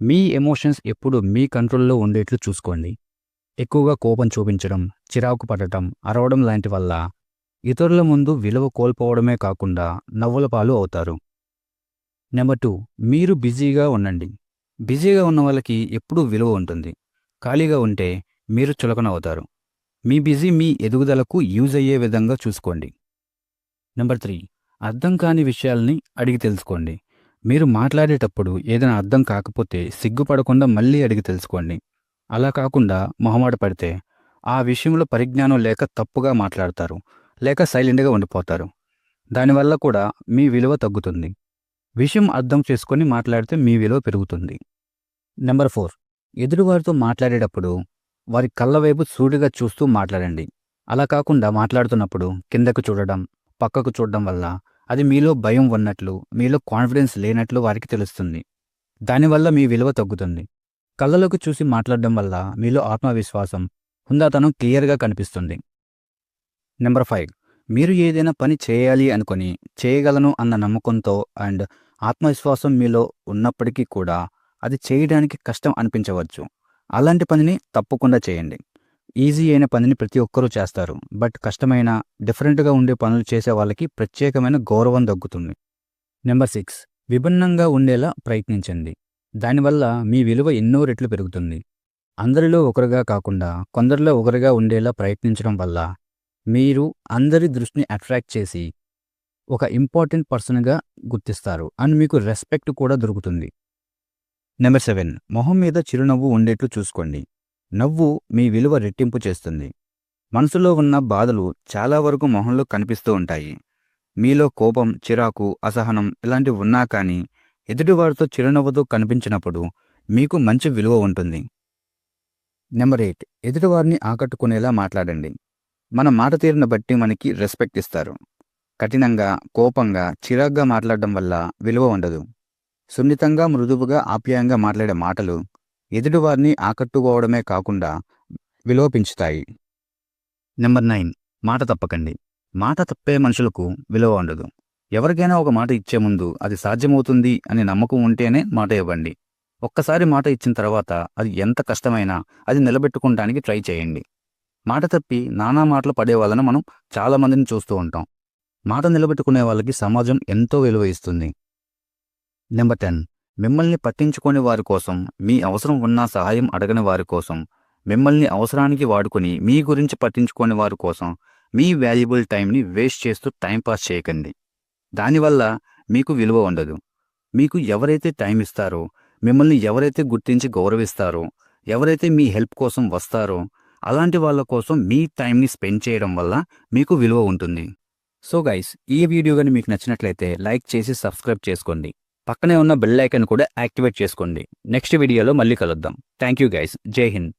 మీ emotions ఎప్పుడు మీ కంట్రోల్లో ఉండేట్లు చూసుకోండి. ఎక్కువగా కోపం చూపించడం చిరాకు పడటం అరవడం లాంటి వల్ల ఇతరుల ముందు విలువ కోల్పోవడమే కాకుండా నవ్వుల పాలు అవుతారు. నెంబర్ టూ మీరు బిజీగా ఉండండి. బిజీగా ఉన్న వాళ్ళకి ఎప్పుడూ విలువ ఉంటుంది. ఖాళీగా ఉంటే మీరు చులకన అవుతారు. మీ బిజీ మీ ఎదుగుదలకు యూజ్ అయ్యే విధంగా చూసుకోండి. నెంబర్ త్రీ అర్థం కాని విషయాల్ని అడిగి తెలుసుకోండి. మీరు మాట్లాడేటప్పుడు ఏదైనా అర్థం కాకపోతే సిగ్గుపడకుండా మళ్ళీ అడిగి తెలుసుకోండి. అలా కాకుండా మొహమాట పడితే ఆ విషయంలో పరిజ్ఞానం లేక తప్పుగా మాట్లాడతారు లేక సైలెంట్గా ఉండిపోతారు. దానివల్ల కూడా మీ విలువ తగ్గుతుంది. విషయం అర్థం చేసుకొని మాట్లాడితే మీ విలువ పెరుగుతుంది. Number four. ఎదురువారితో మాట్లాడేటప్పుడు వారి కళ్ళ వైపు సూటిగా చూస్తూ మాట్లాడండి. అలా కాకుండా మాట్లాడుతున్నప్పుడు కిందకు చూడడం పక్కకు చూడడం వల్ల అది మీలో భయం ఉన్నట్లు మీలో కాన్ఫిడెన్స్ లేనట్లు వారికి తెలుస్తుంది. దానివల్ల మీ విలువ తగ్గుతుంది. కళ్ళలోకి చూసి మాట్లాడడం వల్ల మీలో ఆత్మవిశ్వాసం హుందాతనం క్లియర్గా కనిపిస్తుంది. Number five. మీరు ఏదైనా పని చేయాలి అనుకొని చేయగలను అన్న నమ్మకంతో అండ్ ఆత్మవిశ్వాసం మీలో ఉన్నప్పటికీ కూడా అది చేయడానికి కష్టం అనిపించవచ్చు. అలాంటి పనిని తప్పకుండా చేయండి. ఈజీ అయిన పనిని ప్రతి ఒక్కరూ చేస్తారు. బట్ కష్టమైన డిఫరెంట్గా ఉండే పనులు చేసే వాళ్ళకి ప్రత్యేకమైన గౌరవం దగ్గుతుంది నెంబర్ సిక్స్. విభిన్నంగా ఉండేలా ప్రయత్నించండి. దానివల్ల మీ విలువ ఎన్నో రెట్లు పెరుగుతుంది. అందరిలో ఒకరుగా కాకుండా కొందరిలో ఒకరుగా ఉండేలా ప్రయత్నించడం వల్ల మీరు అందరి దృష్టిని అట్రాక్ట్ చేసి ఒక ఇంపార్టెంట్ పర్సన్గా గుర్తిస్తారు అండ్ మీకు రెస్పెక్ట్ కూడా దొరుకుతుంది. Number seven. మొహం మీద చిరునవ్వు ఉండేట్లు చూసుకోండి. నవ్వు మీ విలువ రెట్టింపు చేస్తుంది. మనసులో ఉన్న బాధలు చాలా వరకు మొహంలో కనిపిస్తూ ఉంటాయి. మీలో కోపం చిరాకు అసహనం ఇలాంటివి ఉన్నా కానీ ఎదుటివారితో చిరునవ్వుతో కనిపించినప్పుడు మీకు మంచి విలువ ఉంటుంది. Number eight. ఎదుటివారిని ఆకట్టుకునేలా మాట్లాడండి. మన మాట తీరును బట్టి మనకి రెస్పెక్ట్ ఇస్తారు. కఠినంగా కోపంగా చిరాగ్గా మాట్లాడడం వల్ల విలువ ఉండదు. సున్నితంగా మృదువుగా ఆప్యాయంగా మాట్లాడే మాటలు ఎదుటివారిని ఆకట్టుకోవడమే కాకుండా విలువ పెంచుతాయి నెంబర్ నైన్. మాట తప్పకండి. మాట తప్పే మనుషులకు విలువ ఉండదు. ఎవరికైనా ఒక మాట ఇచ్చే ముందు అది సాధ్యమవుతుంది అని నమ్మకం ఉంటేనే మాట ఇవ్వండి. ఒక్కసారి మాట ఇచ్చిన తర్వాత అది ఎంత కష్టమైనా అది నిలబెట్టుకోవడానికి ట్రై చేయండి. మాట తప్పి నానా మాటలు పడే వాళ్ళని మనం చాలా మందిని చూస్తూ ఉంటాం. మాట నిలబెట్టుకునే వాళ్ళకి సమాజం ఎంతో విలువ ఇస్తుంది. Number ten. మిమ్మల్ని పట్టించుకోని వారి కోసం మీ అవసరం ఉన్న సహాయం అడగని వారి కోసం మిమ్మల్ని అవసరానికి వాడుకొని మీ గురించి పట్టించుకోని వారి కోసం మీ వాల్యుబుల్ టైంని వేస్ట్ చేస్తూ టైంపాస్ చేయకండి. దానివల్ల మీకు విలువ ఉండదు. మీకు ఎవరైతే టైం ఇస్తారో మిమ్మల్ని ఎవరైతే గుర్తించి గౌరవిస్తారో ఎవరైతే మీ హెల్ప్ కోసం వస్తారో అలాంటి వాళ్ళ కోసం మీ టైంని స్పెండ్ చేయడం వల్ల మీకు విలువ ఉంటుంది. సో గైస్ ఈ వీడియో కానీ మీకు నచ్చినట్లయితే లైక్ చేసి సబ్స్క్రైబ్ చేసుకోండి. పక్కనే ఉన్న బెల్ ఐకన్ కూడా యాక్టివేట్ చేసుకోండి. నెక్స్ట్ వీడియోలో మళ్ళీ కలుద్దాం. థ్యాంక్ యూ గైస్ జై హింద్